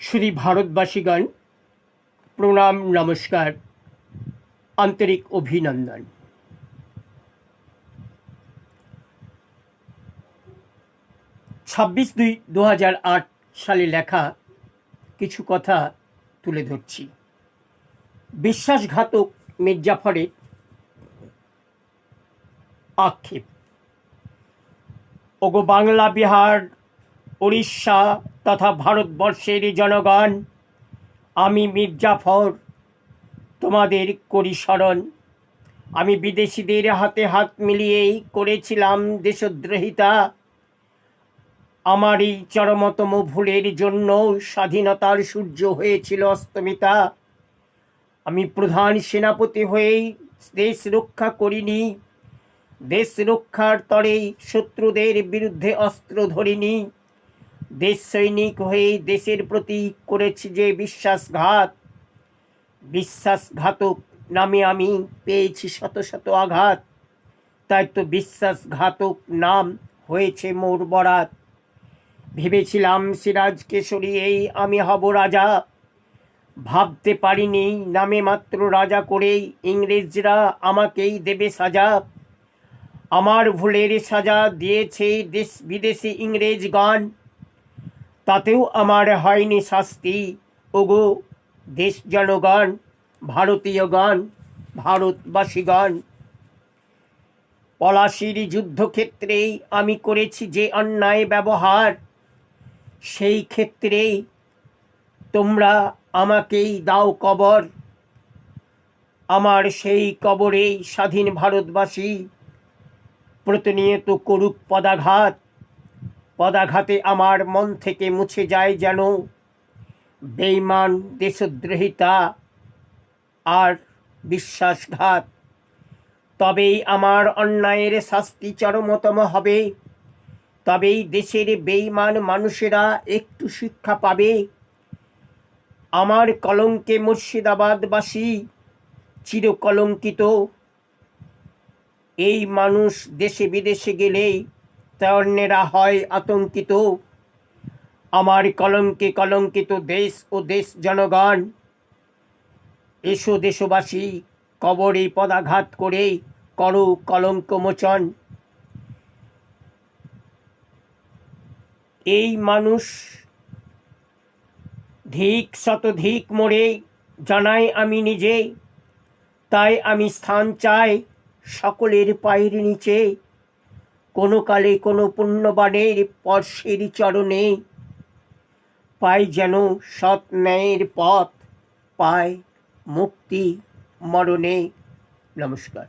শ্রী ভারতবাসীগণ প্রণাম, নমস্কার, আন্তরিক অভিনন্দন। ছাব্বিশ দুই দু সালে লেখা কিছু কথা তুলে ধরছি। বিশ্বাসঘাতক মির্জাফরের আক্ষেপ। ওগো বাংলা বিহার উড়িষ্যা তথা ভারতবর্ষের জনগণ, আমি মির্জাফর, তোমাদের করি স্মরণ আমি বিদেশিদের হাতে হাত মিলিয়েই করেছিলাম দেশদ্রোহিতা। আমার এই চরমতম ভুলের জন্য স্বাধীনতার সূর্য হয়েছিল অস্তমিতা। আমি প্রধান সেনাপতি হয়েই দেশ রক্ষা করিনি। দেশ রক্ষার তরেই শত্রুদের বিরুদ্ধে অস্ত্র ধরিনি। দেশ সৈনিক হয়ে দেশের প্রতি করেছি যে বিশ্বাসঘাত। বিশ্বাসঘাতক নামে আমি পেয়েছি শত শত আঘাত। তাই তো বিশ্বাসঘাতক নাম হয়েছে মোর বরাত। ভেবেছিলাম সিরাজকে সরিয়েই আমি হব রাজা। ভাবতে পারিনি নামে মাত্র রাজা করেই ইংরেজরা আমাকেই দেবে সাজা। আমার ভুলের সাজা দিয়েছে দেশ বিদেশি ইংরেজগণ। তাতেও আমার হয়নি শাস্তি। ওগো দেশ জনগণ ভারতীয়গণ, ভারতবাসীগণ, পলাশির যুদ্ধক্ষেত্রেই আমি করেছি যে অন্যায় ব্যবহার, সেই ক্ষেত্রেই তোমরা আমাকেই দাও কবর। আমার সেই কবরেই স্বাধীন ভারতবাসী প্রতিনিয়ত করুক পদাঘাত। পদাঘাতে আমার মন থেকে মুছে যায় যেন। বেইমান দেশদ্রোহিতা আর বিশ্বাসঘাত। তবেই আমার অন্যায়ের শাস্তি চরমতম হবে। তবেই দেশের বেইমান মানুষেরা একটু শিক্ষা পাবে। আমার কলঙ্কে মুর্শিদাবাদবাসী চিরকলঙ্কিত। এই মানুষ দেশে বিদেশে গেলেই তর্ণেরা হয় আতঙ্কিত। আমার কলঙ্কে কলঙ্কিত দেশ ও দেশ জনগণ, এসো দেশবাসী, কবরে পদাঘাত করে করো কলঙ্ক মোচন। এই মানুষ ধিক শতধিক মোড়ে জানাই আমি নিজে, তাই আমি স্থান চাই সকলের পায়ের নিচে। কোনো কালে কোনো পুণ্যবানের পর্শের চরণে পায় যেন সৎ ন্যায়ের পথ, পায় মুক্তি মরণে। নমস্কার।